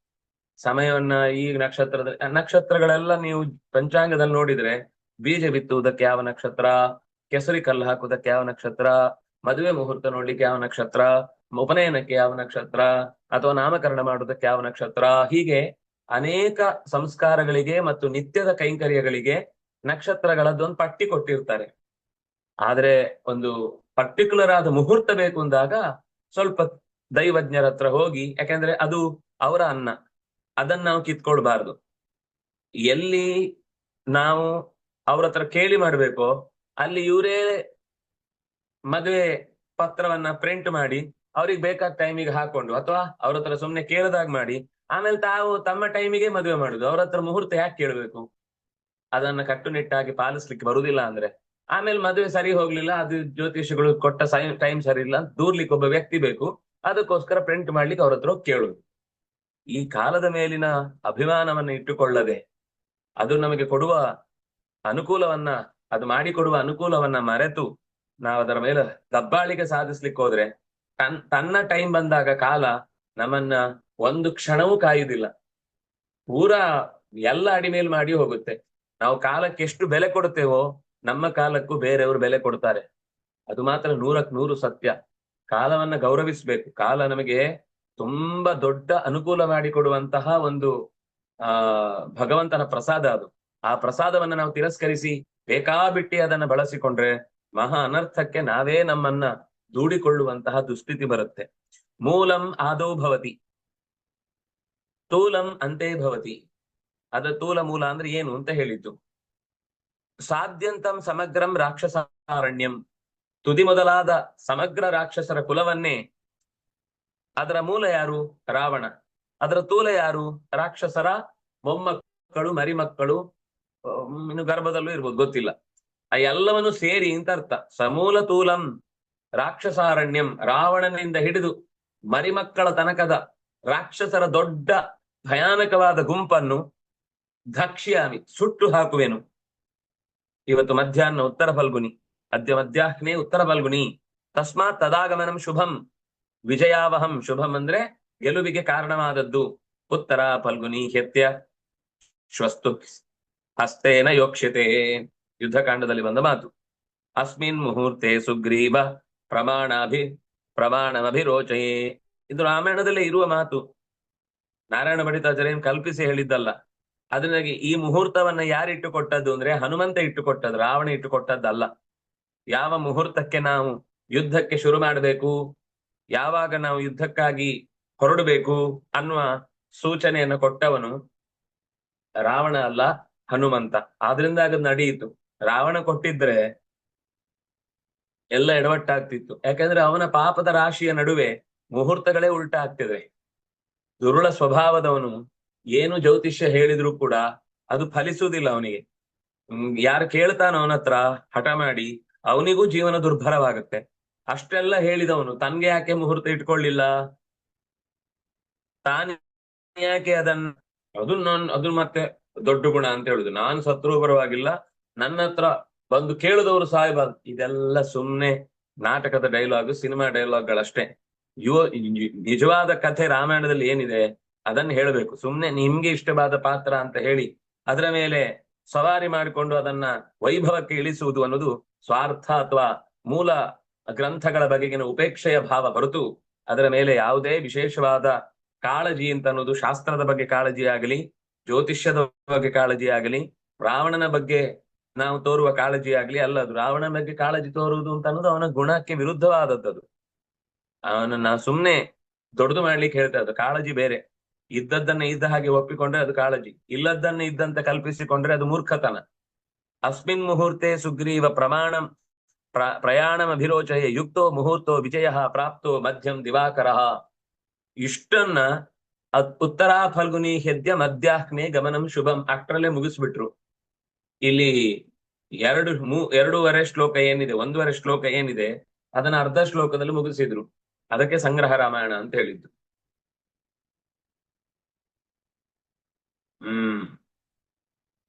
ಸಮಯವನ್ನ ಈ ನಕ್ಷತ್ರದ, ನಕ್ಷತ್ರಗಳೆಲ್ಲ ನೀವು ಪಂಚಾಂಗದಲ್ಲಿ ನೋಡಿದ್ರೆ, ಬೀಜ ಬಿತ್ತುವುದಕ್ಕೆ ಯಾವ ನಕ್ಷತ್ರ, ಕೆಸರಿ ಕಲ್ಲು ಹಾಕುವುದಕ್ಕೆ ಯಾವ ನಕ್ಷತ್ರ, ಮದುವೆ ಮುಹೂರ್ತ ನೋಡ್ಲಿಕ್ಕೆ ಯಾವ ನಕ್ಷತ್ರ ಉಪನಯನಕ್ಕೆ ಯಾವ ನಕ್ಷತ್ರ ಅಥವಾ ನಾಮಕರಣ ಮಾಡುವುದಕ್ಕೆ ಯಾವ ನಕ್ಷತ್ರ, ಹೀಗೆ ಅನೇಕ ಸಂಸ್ಕಾರಗಳಿಗೆ ಮತ್ತು ನಿತ್ಯದ ಕೈಂಕರ್ಯಗಳಿಗೆ ನಕ್ಷತ್ರಗಳದ್ದೊಂದು ಪಟ್ಟಿ ಕೊಟ್ಟಿರ್ತಾರೆ. ಆದ್ರೆ ಒಂದು ಪರ್ಟಿಕ್ಯುಲರ್ ಆದ ಮುಹೂರ್ತ ಬೇಕು ಅಂದಾಗ ಸ್ವಲ್ಪ ದೈವಜ್ಞರ ಹತ್ರ ಹೋಗಿ, ಯಾಕಂದ್ರೆ ಅದು ಅವರ ಅನ್ನ, ಅದನ್ನ ನಾವು ಕಿತ್ಕೊಳ್ಬಾರ್ದು. ಎಲ್ಲಿ ನಾವು ಅವ್ರ ಹತ್ರ ಕೇಳಿ ಮಾಡ್ಬೇಕೋ, ಅಲ್ಲಿ ಇವರೇ ಮದುವೆ ಪತ್ರವನ್ನ ಪ್ರಿಂಟ್ ಮಾಡಿ ಅವ್ರಿಗೆ ಬೇಕಾದ ಟೈಮಿಗೆ ಹಾಕೊಂಡು ಅಥವಾ ಅವ್ರ ಹತ್ರ ಸುಮ್ನೆ ಕೇಳದಾಗ ಮಾಡಿ. ಆಮೇಲೆ ತಾವು ತಮ್ಮ ಟೈಮಿಗೆ ಮದುವೆ ಮಾಡುದು. ಅವ್ರ ಹತ್ರ ಮುಹೂರ್ತ ಯಾಕೆ ಕೇಳಬೇಕು? ಅದನ್ನ ಕಟ್ಟುನಿಟ್ಟಾಗಿ ಪಾಲಿಸ್ಲಿಕ್ಕೆ ಬರುದಿಲ್ಲ ಅಂದ್ರೆ. ಆಮೇಲೆ ಮದುವೆ ಸರಿ ಹೋಗ್ಲಿಲ್ಲ, ಅದು ಜ್ಯೋತಿಷಿಗಳು ಕೊಟ್ಟ ಟೈಮ್ ಸರಿ ಇಲ್ಲ ದೂರ್ಲಿಕ್ಕೆ ಒಬ್ಬ ವ್ಯಕ್ತಿ ಬೇಕು. ಅದಕ್ಕೋಸ್ಕರ ಪ್ರಿಂಟ್ ಮಾಡ್ಲಿಕ್ಕೆ ಅವ್ರ ಹತ್ರ ಕೇಳುದು. ಈ ಕಾಲದ ಮೇಲಿನ ಅಭಿಮಾನವನ್ನ ಇಟ್ಟುಕೊಳ್ಳದೆ, ಅದು ನಮಗೆ ಕೊಡುವ ಅನುಕೂಲವನ್ನ, ಅದು ಮಾಡಿಕೊಡುವ ಅನುಕೂಲವನ್ನ ಮರೆತು ನಾವು ಅದರ ಮೇಲೆ ದಬ್ಬಾಳಿಕೆ ಸಾಧಿಸ್ಲಿಕ್ಕೆ ಹೋದ್ರೆ ತನ್, ತನ್ನ ಟೈಮ್ ಬಂದಾಗ ಕಾಲ ನಮ್ಮನ್ನ ಒಂದು ಕ್ಷಣವೂ ಕಾಯುವುದಿಲ್ಲ ಪೂರಾ ಎಲ್ಲ ಅಡಿಮೇಲ್ ಮಾಡಿ ಹೋಗುತ್ತೆ. ನಾವು ಕಾಲಕ್ಕೆ ಎಷ್ಟು ಬೆಲೆ ಕೊಡ್ತೇವೋ ನಮ್ಮ ಕಾಲಕ್ಕೂ ಬೇರೆಯವರು ಬೆಲೆ ಕೊಡ್ತಾರೆ. ಅದು ಮಾತ್ರ ನೂರಕ್ ನೂರು ಸತ್ಯ. ಕಾಲವನ್ನ ಗೌರವಿಸ್ಬೇಕು. ಕಾಲ ನಮಗೆ ತುಂಬಾ ದೊಡ್ಡ ಅನುಕೂಲ ಮಾಡಿಕೊಡುವಂತಹ ಒಂದು, ಆ, ಭಗವಂತನ ಪ್ರಸಾದ ಅದು. ಆ ಪ್ರಸಾದವನ್ನ ನಾವು ತಿರಸ್ಕರಿಸಿ ಬೇಕಾಬಿಟ್ಟಿ ಅದನ್ನ ಬಳಸಿಕೊಂಡ್ರೆ ಮಹಾ ಅನರ್ಥಕ್ಕೆ ನಾವೇ ನಮ್ಮನ್ನ ದೂಡಿಕೊಳ್ಳುವಂತಹ ದುಸ್ಥಿತಿ ಬರುತ್ತೆ. ಮೂಲಂ ಆದೋ ಭವತಿ. ತೂಲಂ ಅಂತೇ ಭವತಿ. ಅದ ತೂಲ ಮೂಲ ಅಂದ್ರೆ ಏನು ಅಂತ ಹೇಳಿದ್ದು. ಸಾಧ್ಯಂತಂ ಸಮಗ್ರಂ ರಾಕ್ಷಸಾರಣ್ಯಂ. ತುದಿ ಮೊದಲಾದ ಸಮಗ್ರ ರಾಕ್ಷಸರ ಕುಲವನ್ನೇ ಅದರ ಮೂಲ ಯಾರು? ರಾವಣ. ಅದರ ತೂಲ ಯಾರು? ರಾಕ್ಷಸರ ಮೊಮ್ಮಕ್ಕಳು, ಮರಿಮಕ್ಕಳು ಇನ್ನು ಗರ್ಭದಲ್ಲೂ ಇರ್ಬೋದು, ಗೊತ್ತಿಲ್ಲ. ಆ ಎಲ್ಲವನ್ನು ಸೇರಿ ಅಂತ ಅರ್ಥ. ಸಮೂಲ ತೂಲಂ. ರಾಕ್ಷಸಾರಣ್ಯಂ ರಾವಣನಿಂದ ಹಿಡಿದು ಮರಿಮಕ್ಕಳ ತನಕದ ರಾಕ್ಷಸರ ದೊಡ್ಡ ಭಯಾನಕವಾದ ಗುಂಪನ್ನು ಧಕ್ಷ್ಯಾಮಿ ಸುಟ್ಟು ಹಾಕುವೆನು. ಇವತ್ತು ಮಧ್ಯಾಹ್ನ ಉತ್ತರ ಫಲ್ಗುನಿ, ಅದ್ಯ ಮಧ್ಯಾಹ್ನೇ ಉತ್ತರ ಫಲ್ಗುನಿ. ತಸ್ಮಾತ್ ತದಾಗಮನಂ ಶುಭಂ, ವಿಜಯಾವಹಂ ಶುಭಂ ಅಂದ್ರೆ ಗೆಲುವಿಗೆ ಕಾರಣವಾದದ್ದು. ಉತ್ತರ ಫಲ್ಗುನಿ ಹೆತ್ಯ, ಶ್ವಸ್ತು ಹಸ್ತೇನ ಯೋಕ್ಷ್ಯತೆ. ಯುದ್ಧಕಾಂಡದಲ್ಲಿ ಬಂದ ಮಾತು. ಅಸ್ಮಿನ್ ಮುಹೂರ್ತೆ ಸುಗ್ರೀವ ಪ್ರಮಾಣಾಭಿ ಪ್ರಮಾಣಮಭಿರೋಚಯೇ ಇದು ರಾಮಾಯಣದಲ್ಲೇ ಇರುವ ಮಾತು. ನಾರಾಯಣ ಭಟಿತಾಚಾರ್ಯ ಕಲ್ಪಿಸಿ ಹೇಳಿದ್ದಲ್ಲ. ಅದನ್ನಾಗಿ ಈ ಮುಹೂರ್ತವನ್ನ ಯಾರಿಟ್ಟು ಕೊಟ್ಟದ್ದು ಅಂದ್ರೆ ಹನುಮಂತ ಇಟ್ಟು ಕೊಟ್ಟದ್ದು ರಾವಣ ಇಟ್ಟು ಕೊಟ್ಟದ್ದಲ್ಲ ಯಾವ ಮುಹೂರ್ತಕ್ಕೆ ನಾವು ಯುದ್ಧಕ್ಕೆ ಶುರು ಮಾಡಬೇಕು, ಯಾವಾಗ ನಾವು ಯುದ್ಧಕ್ಕಾಗಿ ಹೊರಡಬೇಕು ಅನ್ನುವ ಸೂಚನೆಯನ್ನು ಕೊಟ್ಟವನು ರಾವಣ ಅಲ್ಲ ಹನುಮಂತ. ಆದ್ರಿಂದ ಅದು ನಡೆಯಿತು. ರಾವಣ ಕೊಟ್ಟಿದ್ರೆ ಎಲ್ಲ ಎಡವಟ್ಟಾಗ್ತಿತ್ತು ಯಾಕಂದ್ರೆ ಅವನ ಪಾಪದ ರಾಶಿಯ ನಡುವೆ ಮುಹೂರ್ತಗಳೇ ಉಲ್ಟಾ ಆಗ್ತಿದೆ ದುರುಳ ಸ್ವಭಾವದವನು ಏನು ಜ್ಯೋತಿಷ್ಯ ಹೇಳಿದ್ರು ಕೂಡ ಅದು ಫಲಿಸುವುದಿಲ್ಲ ಅವನಿಗೆ. ಯಾರು ಕೇಳ್ತಾನ ಅವನ ಹತ್ರ ಹಠ ಮಾಡಿ ಅವನಿಗೂ ಜೀವನ ದುರ್ಭರವಾಗುತ್ತೆ ಅಷ್ಟೆಲ್ಲ ಹೇಳಿದವನು, ತನ್ಗೆ ಯಾಕೆ ಮುಹೂರ್ತ ಇಟ್ಕೊಳ್ಳಿಲ್ಲ ತಾನೇ ಯಾಕೆ ಅದನ್ನ, ಅದು ಅದನ್ನ ಅದು ಮತ್ತೆ ದೊಡ್ಡ ಗುಣ ಅಂತ ಹೇಳುದು. ನಾನು ಸತ್ರು ಪರವಾಗಿಲ್ಲ, ನನ್ನ ಹತ್ರ ಬಂದು ಕೇಳಿದವರು ಸಾಹೇಬ್ ಇದೆಲ್ಲ ಸುಮ್ನೆ ನಾಟಕದ ಡೈಲಾಗ್ ಸಿನಿಮಾ ಡೈಲಾಗ್ಗಳಷ್ಟೇ ಯುವ, ನಿಜವಾದ ಕಥೆ ರಾಮಾಯಣದಲ್ಲಿ ಏನಿದೆ, ಅದನ್ನ ಹೇಳಬೇಕು. ಸುಮ್ನೆ ನಿಮ್ಗೆ ಇಷ್ಟವಾದ ಪಾತ್ರ ಅಂತ ಹೇಳಿ, ಅದರ ಮೇಲೆ ಸವಾರಿ ಮಾಡಿಕೊಂಡು ಅದನ್ನ ವೈಭವಕ್ಕೆ ಇಳಿಸುವುದು ಅನ್ನೋದು ಸ್ವಾರ್ಥ ಅಥವಾ ಮೂಲ ಗ್ರಂಥಗಳ ಬಗೆಗಿನ ಉಪೇಕ್ಷೆಯ ಭಾವ ಹೊರತು ಅದರ ಮೇಲೆ ಯಾವುದೇ ವಿಶೇಷವಾದ ಕಾಳಜಿ ಅಂತ ಅನ್ನೋದು ಶಾಸ್ತ್ರದ ಬಗ್ಗೆ ಕಾಳಜಿ ಆಗಲಿ, ಜ್ಯೋತಿಷ್ಯದ ಬಗ್ಗೆ ಕಾಳಜಿ ಆಗಲಿ, ರಾವಣನ ಬಗ್ಗೆ ನಾವು ತೋರುವ ಕಾಳಜಿ ಆಗ್ಲಿ ಅಲ್ಲ ಅದು. ರಾವಣನ ಬಗ್ಗೆ ಕಾಳಜಿ ತೋರುವುದು ಅಂತ ಅನ್ನೋದು ಅವನ ಗುಣಕ್ಕೆ ವಿರುದ್ಧವಾದದ್ದು ಅವನನ್ನ ಸುಮ್ನೆ ದೊಡ್ಡದು ಮಾಡ್ಲಿಕ್ಕೆ ಹೇಳ್ತಾ ಇದ್ದು ಕಾಳಜಿ ಬೇರೆ. ಇದ್ದದ್ದನ್ನ ಇದ್ದ ಹಾಗೆ ಒಪ್ಪಿಕೊಂಡ್ರೆ ಅದು ಕಾಳಜಿ. ಇಲ್ಲದ್ದನ್ನ ಇದ್ದಂತ ಕಲ್ಪಿಸಿಕೊಂಡ್ರೆ ಅದು ಮೂರ್ಖತನ. ಅಸ್ಮಿನ್ ಮುಹೂರ್ತೆ ಸುಗ್ರೀವ ಪ್ರಮಾಣ. ಪ್ರ, ಪ್ರಯಾಣಂ ಅಭಿರೋಚಯ ಯುಕ್ತೋ ಮುಹೂರ್ತೋ ವಿಜಯ ಪ್ರಾಪ್ತೋ ಮಧ್ಯಂ ದಿವಾಕರ. ಇಷ್ಟನ್ನ ಅದ್ ಉತ್ತರಾ ಫಲ್ಗುನಿ ಹೆದ್ಯ ಮಧ್ಯಾಹ್ನೆ ಗಮನಂ ಶುಭಂ. ಅಷ್ಟರಲ್ಲೇ ಮುಗಿಸ್ಬಿಟ್ರು. ಇಲ್ಲಿ ಎರಡು ಮೂ, ಎರಡೂವರೆ ಶ್ಲೋಕ ಏನಿದೆ, ಒಂದೂವರೆ ಶ್ಲೋಕ ಏನಿದೆ, ಅದನ್ನ ಅರ್ಧ ಶ್ಲೋಕದಲ್ಲಿ ಮುಗಿಸಿದ್ರು. ಅದಕ್ಕೆ ಸಂಗ್ರಹ ರಾಮಾಯಣ ಅಂತ ಹೇಳಿದ್ದು. ಹ್ಮ್.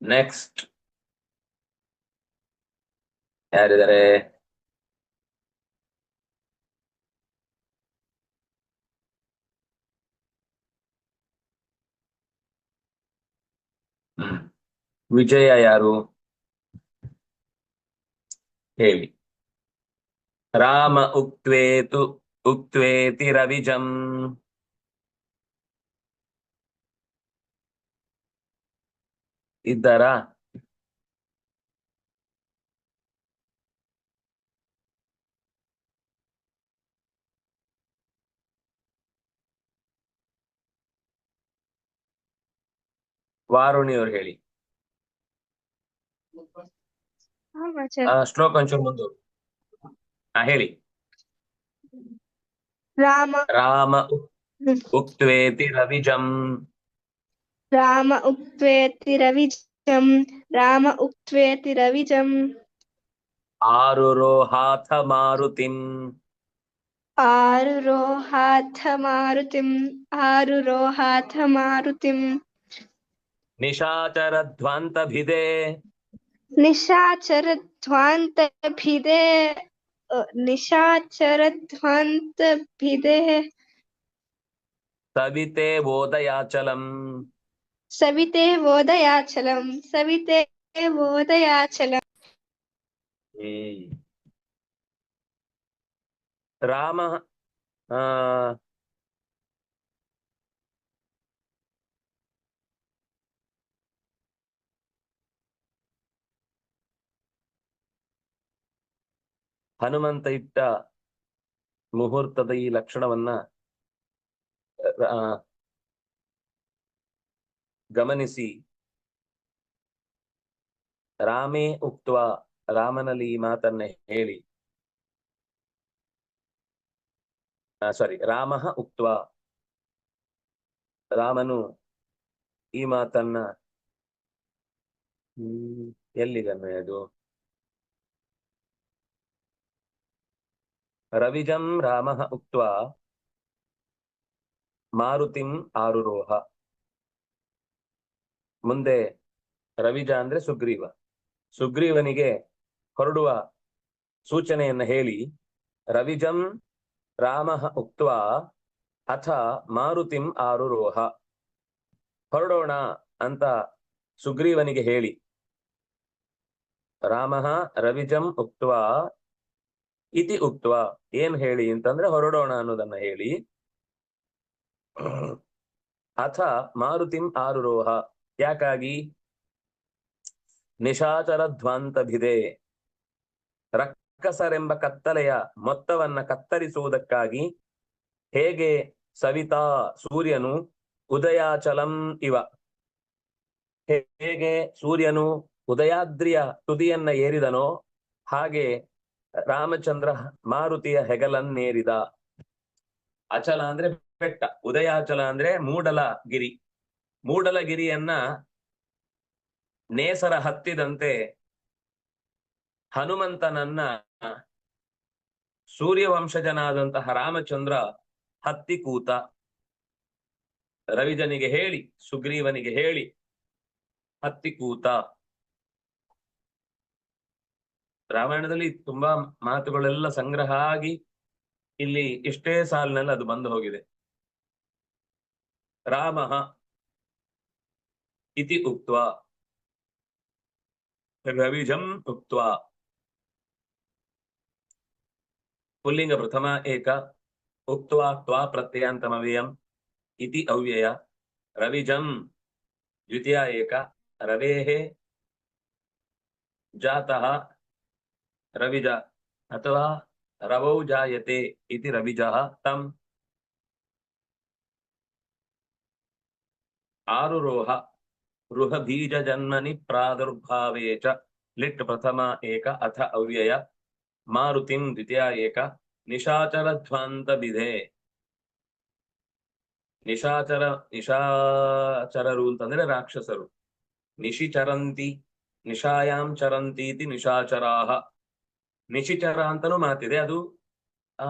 ನೆಕ್ಸ್ಟ್ ಯಾರಿದ್ದಾರೆ? ಹ್ಮ್. ವಿಜಯ ಯಾರು? ಹೇಳಿ. ರಾಮ ಉಕ್ತ್ವೇತು ಉಕ್ತ್ವೇತಿ ರವಿಜಂ. ಇದ್ದಾರಾ? ವಾರುಣಿಯವ್ರು ಹೇಳಿ. శ్లోకం కొంచెం ముందు. ಹೇಳಿ రామ. రామ ఉక్వేతి రవిజం. రామ ఉక్వేతి రవిజం. రామ ఉక్వేతి రవిజం. ఆరురోహాథ మారుతిం. ఆరురోహాథ మారుతిం. ఆరురోహాథ మారుతిం. నిశాచరధ్వాంతభిదే निशाचरध्वान्तभिदे निशाचरध्वान्तभिदे। सविते बोधयाचलम्। सविते वोदयाचलम् सविते वोदयाचलम् रामः ಹನುಮಂತ ಇಟ್ಟ ಮುಹೂರ್ತದ ಈ ಲಕ್ಷಣವನ್ನ ಗಮನಿಸಿ. ರಾಮೇ ಉಕ್ತ ರಾಮನಲ್ಲಿ ಈ ಮಾತನ್ನ ಹೇಳಿ. ಸಾರಿ ರಾಮ ಉಕ್ತ ರಾಮನು ಈ ಮಾತನ್ನ, ಹ್ಮ್ ಎಲ್ಲಿಗನ್ನು ಅದು ರವಿಜಂ ರಾಮ ಉಕ್ತ ಮಾರುತಿಂ ಆರುರೋಹ. ಮುಂದೆ ರವಿಜ ಅಂದ್ರೆ ಸುಗ್ರೀವ. ಸುಗ್ರೀವನಿಗೆ ಹೊರಡುವ ಸೂಚನೆಯನ್ನ ಹೇಳಿ, ರವಿಜಂ ರಾಮ ಉಕ್ತ ಅಥ ಮಾರುತಿಂ ಆರುರೋಹ. ಹೊರಡೋಣ ಅಂತ ಸುಗ್ರೀವನಿಗೆ ಹೇಳಿ, ರಾಮ ರವಿಜಂ ಉಕ್ತ ಇತಿ ಉಕ್ತ ಏನ್ ಹೇಳಿ ಅಂತಂದ್ರೆ ಹೊರಡೋಣ ಅನ್ನೋದನ್ನ ಹೇಳಿ. ಅಥ ಮಾರುತಿಂ ಆರುರೋಹ. ಯಾಕಾಗಿ? ನಿಶಾಚರ ಧ್ವಾಂತಭಿದೆ ರಕ್ಕಸರೆಂಬ ಕತ್ತಲೆಯ ಮೊತ್ತವನ್ನ ಕತ್ತರಿಸುವುದಕ್ಕಾಗಿ ಹೇಗೆ ಸವಿತಾ ಸೂರ್ಯನು ಉದಯಾಚಲಂ ಇವ. ಹೇಗೆ ಸೂರ್ಯನು ಉದಯಾದ್ರಿಯ ತುದಿಯನ್ನ ಏರಿದನೋ ಹಾಗೆ ರಾಮಚಂದ್ರ ಮಾರುತಿಯ ಹೆಗಲನ್ನೇರಿದ ಅಚಲ ಅಂದ್ರೆ ಬೆಟ್ಟ, ಉದಯಾಚಲ ಅಂದ್ರೆ ಮೂಡಲ ಗಿರಿ ಮೂಡಲಗಿರಿಯನ್ನ ನೇಸರ ಹತ್ತಿದಂತೆ ಹನುಮಂತನನ್ನ ಸೂರ್ಯವಂಶಜನಾದಂತಹ ರಾಮಚಂದ್ರ ಹತ್ತಿ ಕೂತ ರವಿಜನಿಗೆ ಹೇಳಿ, ಸುಗ್ರೀವನಿಗೆ ಹೇಳಿ ಹತ್ತಿ ಕೂತ. ರಾಮಾಯಣದಲ್ಲಿ ತುಂಬಾ ಮಾತುಗಳೆಲ್ಲ ಸಂಗ್ರಹ ಆಗಿ ಇಲ್ಲಿ ಇಷ್ಟೇ ಸಾಲಿನಲ್ಲಿ ಅದು ಬಂದು ಹೋಗಿದೆ. ರಾಮ ಇತಿ ಉಕ್ತ್ವ ರವಿಜಂ ಉಕ್ತ್ವ. ಪುಲ್ಲಿಂಗ ಪ್ರಥಮ ಏಕ ಉಕ್ತ್ವಾ ತ್ವಾ ಪ್ರತ್ಯಯಾಂತಮವ್ಯಯಂ ಇತಿ ಅವ್ಯಯ ರವಿಜಂ ದ್ವಿತೀಯ ಏಕ ರವೇಹೇ ಜಾತಃ ರವಿಜ ಅಥವಾ ರವೌ ಜಾಯತೆ ಇತಿ ರವಿಜ ತಂ. ಆರುರೋಹ ರುಹ ಬೀಜ ಜನ್ಮನಿ ಪ್ರಾದುರ್ಭಾವೇ ಚ, ಲಿಟ್ ಪ್ರಥಮ ಏಕ ಅಥ ಅವ್ಯಯ, ಮಾರುತಿಂ ದ್ವಿತೀಯ ಏಕ ನಿಶಾಚರಧ್ವಾಂತ ಬಿಧೆ ನಿಶಾಚರ, ನಿಶಾಚರರು ಅಂತಂದ್ರೆ ರಾಕ್ಷಸರು. ನಿಶಿಚರಂತಿ, ನಿಶಾಯಾಂ ಚರಂತೀತಿ ನಿಶಾಚರಾಹ. ನಿಶಿಚರ ಅಂತಲೂ ಮಾತಿದೆ ಅದು, ಆ,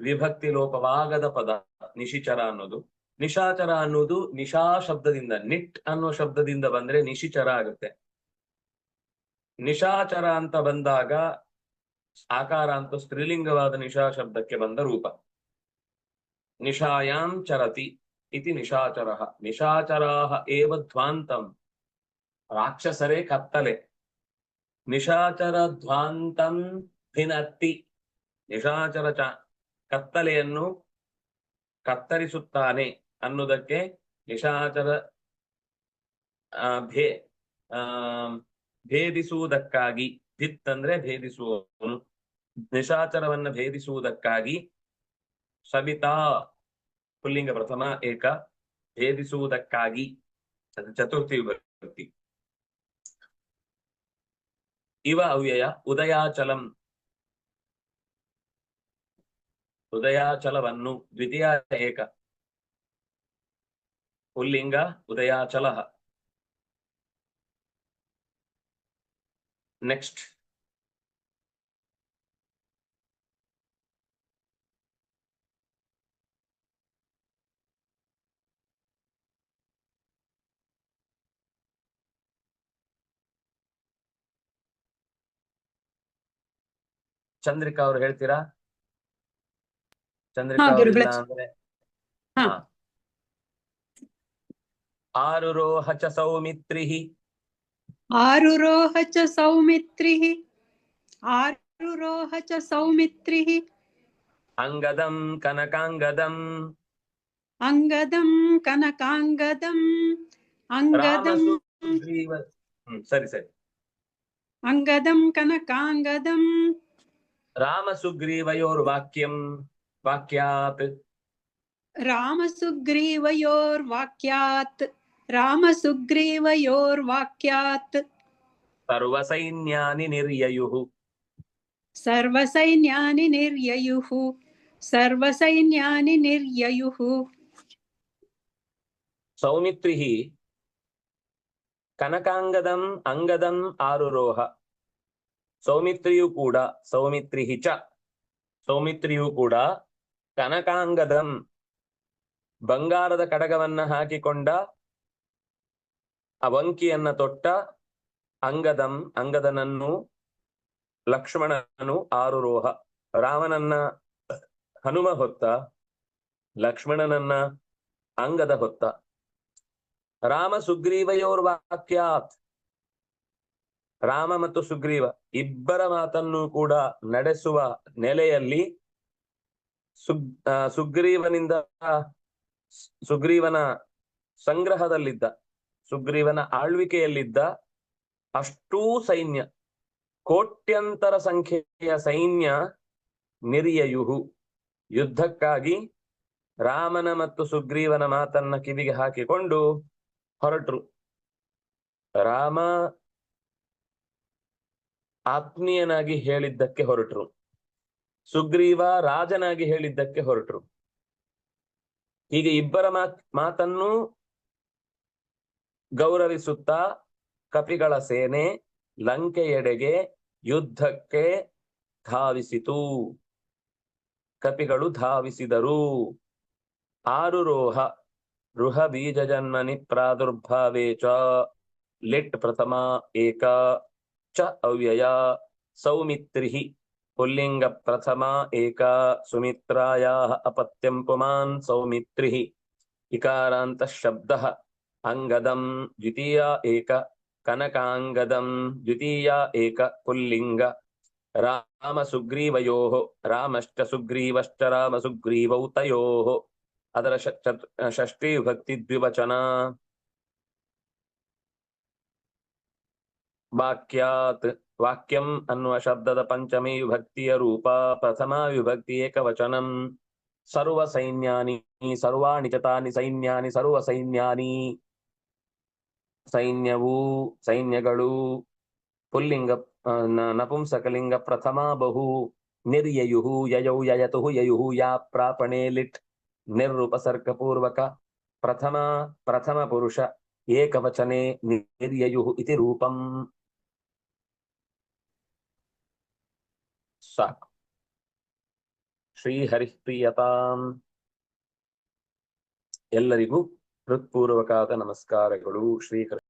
ವಿಭಕ್ತಿ ಲೋಪವಾಗದ ಪದ, ನಿಶಿಚರ ಅನ್ನೋದು. ನಿಶಾಚರ ಅನ್ನೋದು ನಿಶಾ ಶಬ್ದದಿಂದ, ನಿಟ್ ಅನ್ನೋ ಶಬ್ದದಿಂದ ಬಂದ್ರೆ ನಿಶಿಚರ ಆಗುತ್ತೆ. ನಿಶಾಚರ ಅಂತ ಬಂದಾಗ, ಆಕಾರ ಅಂತ ಸ್ತ್ರೀಲಿಂಗವಾದ ನಿಶಾ ಶಬ್ದಕ್ಕೆ ಬಂದ ರೂಪ. ನಿಶಾಯಾಂ ಚರತಿ ಇತಿ ನಿಶಾಚರ. ನಿಶಾಚರಾಹ ಏವ ಧ್ವಾಂತಂ. ರಾಕ್ಷಸರೇ ಕತ್ತಲೆ. ನಿಶಾಚರ ಧ್ವಾಂತಂ ಭಿನತ್ತಿ. ನಿಶಾಚರ ಚ, ಕತ್ತಲೆಯನ್ನು ಕತ್ತರಿಸುತ್ತಾನೆ ಅನ್ನುವುದಕ್ಕೆ ನಿಶಾಚರ ಭೇ ಭೇದಿಸುವುದಕ್ಕಾಗಿ ಭಿತ್ ಅಂದ್ರೆ ಭೇದಿಸುವವನು. ನಿಶಾಚರವನ್ನ ಭೇದಿಸುವುದಕ್ಕಾಗಿ ಸವಿತಾ, ಪುಲ್ಲಿಂಗ ಪ್ರಥಮ, ಏಕ, ಭೇದಿಸುವುದಕ್ಕಾಗಿ ಚತುರ್ಥಿ ವಿಭಕ್ತಿ. ಇವ ಅವ್ಯಯ ಉದಯಾಚಲಂ ಉದಯಾಚಲವನ್ನು ದ್ವಿತೀಯ ಏಕ ಪುಲ್ಲಿಂಗ ಉದಯಾಚಲ ನೆಕ್ಸ್ಟ್ ಚಂದ್ರಿಕಾ ಅವ್ರು ಹೇಳ್ತೀರಾ? ಚಂದ್ರಿಕಾ ಅಂದ್ರೆ? ಆರುರೋಹ ಚ ಸೌಮಿತ್ರಿ ಆರುರೋಹ ಚ ಸೌಮಿತ್ರಿ ಆರುರೋಹ ಚ ಸೌಮಿತ್ರಿ ಅಂಗದಂ ಕನಕಾಂಗದಂ. ಅಂಗದಂ ಕನಕಾಂಗದಂ. ಅಂಗದಂ ಸರಿ ಸರಿ. ಅಂಗದಂ ಕನಕಾಂಗದಂ. ராமசுக்ரீவயோர்வாக்கியம். வாக்கியாத். ராமசுக்ரீவயோர்வாக்கியாத். ராமசுக்ரீவயோர்வாக்கியாத். சர்வசைன்யானி நிர்யயுஹு. சர்வசைன்யானி நிர்யயுஹு. சர்வசைன்யானி நிர்யயுஹு. சௌமித்ரிஹி. கனகாங்கதம் அங்கதம் ஆருரோஹ. ಸೌಮಿತ್ರಿಯು ಕೂಡ ಸೌಮಿತ್ರಿ ಹಿಚ ಸೌಮಿತ್ರಿಯು ಕೂಡ ಕನಕಾಂಗದಂ. ಬಂಗಾರದ ಕಡಗವನ್ನ ಹಾಕಿಕೊಂಡ ಅವಂಕಿಯನ್ನ ತೊಟ್ಟ ಅಂಗದಂ, ಅಂಗದನನ್ನು ಲಕ್ಷ್ಮಣನು ಆರುರೋಹ ರಾಮನನ್ನ ಹನುಮ ಹೊತ್ತ, ಲಕ್ಷ್ಮಣನನ್ನ ಅಂಗದ ಹೊತ್ತ. ರಾಮ ಸುಗ್ರೀವಯೋರ್ ವಾಕ್ಯಾತ್ ರಾಮ ಮತ್ತು ಸುಗ್ರೀವ ಇಬ್ಬರ ಮಾತನ್ನು ಕೂಡ ನಡೆಸುವ ನೆಲೆಯಲ್ಲಿ ಸುಗ್ ಸುಗ್ರೀವನಿಂದ, ಸುಗ್ರೀವನ ಸಂಗ್ರಹದಲ್ಲಿದ್ದ, ಸುಗ್ರೀವನ ಆಳ್ವಿಕೆಯಲ್ಲಿದ್ದ ಅಷ್ಟೂ ಸೈನ್ಯ, ಕೋಟ್ಯಂತರ ಸಂಖ್ಯೆಯ ಸೈನ್ಯ ನಿರ್ಯಯುಹು. ಯುದ್ಧಕ್ಕಾಗಿ ರಾಮನ ಮತ್ತು ಸುಗ್ರೀವನ ಮಾತನ್ನ ಕಿವಿಗೆ ಹಾಕಿಕೊಂಡು ಹೊರಟ್ರು. ರಾಮ ಆತ್ಮೀಯನಾಗಿ ಹೇಳಿದ್ದಕ್ಕೆ ಹೊರಟರು. ಸುಗ್ರೀವ ರಾಜನಾಗಿ ಹೇಳಿದ್ದಕ್ಕೆ ಹೊರಟರು. ಹೀಗೆ ಇಬ್ಬರ ಮಾತ್, ಮಾತನ್ನು ಗೌರವಿಸುತ್ತಾ ಕಪಿಗಳ ಸೇನೆ ಲಂಕೆಯೆಡೆಗೆ ಯುದ್ಧಕ್ಕೆ ಧಾವಿಸಿತು. ಕಪಿಗಳು ಧಾವಿಸಿದರು. ಆರುರೋಹ ರುಹ ಬೀಜಜನ್ಮನಿ ಪ್ರಾದುರ್ಭಾವೇ ಚ ಲಿಟ್ ಪ್ರಥಮ ಏಕ. ಚ ಅವ್ಯಯ ಸೌಮಿತ್ರಿ ಪುಲ್ಲಿಂಗ ಪ್ರಥಮ ಏಕಾ ಸುಮಿತ್ರಾಯಾः ಅಪತ್ಯಂ ಪುಮಾನ್ ಸೌಮಿತ್ರಿ ಇಕಾರಾಂತ ಶಬ್ದ ಅಂಗದಂ ದ್ವಿತೀಯ ಏಕ ಕನಕಾಂಗದಂ ದ್ವಿತೀಯ ಏಕ ಪುಲ್ಲಿಂಗ ರಾಮ ಸುಗ್ರೀವಯೋ ರಾಮಶ್ಚ ಸುಗ್ರೀವಶ್ಚ ರಾಮ ಸುಗ್ರೀವೌ ತಯೋಃ ಅದರ ಷಷ್ಠಿ ವಿಭಕ್ತಿ ದ್ವಿವಚನ ವಾಕ್ಯಾತ್ ವಾಕ್ಯಂ ಅನ್ನುವ ಶಬ್ದದ ಪಂಚಮಿ ವಿಭಕ್ತಿಯ ರೂಪ ಪ್ರಥಮ ವಿಭಕ್ತಿ ಏಕವಚನಂ. ಸರ್ವ ಸೈನ್ಯಾನಿ, ಸರ್ವಾಣಿ ಚತಾನಿ, ಸೈನ್ಯಾನಿ, ಸರ್ವ ಸೈನ್ಯಾನಿ. ಸೈನ್ಯವು, ಸೈನ್ಯಗಳು, ಪುಲ್ಲಿಂಗ ನಪುಂಸಕಲಿಂಗ ಪ್ರಥಮ ಬಹು, ನಿರ್ಯಯುಹು, ಯಯೌ ಯಯತು ಯಯು ಯಾ, ಪ್ರಾಪಣೆ ಲಿಟ್ ನಿರ್ರುಪಸರ್ಗಪೂರ್ವಕ ಪ್ರಥಮ ಪ್ರಥಮ ಪುರುಷ, ಏಕವಚನೆ ನಿರ್ಯಯು ಇತಿ ರೂಪಂ. ಸಾಕು. ಶ್ರೀಹರಿಪ್ರಿಯತಾಂ. ಎಲ್ಲರಿಗೂ ಹೃತ್ಪೂರ್ವಕಾದ ನಮಸ್ಕಾರಗಳು. ಶ್ರೀಕೃಷ್ಣ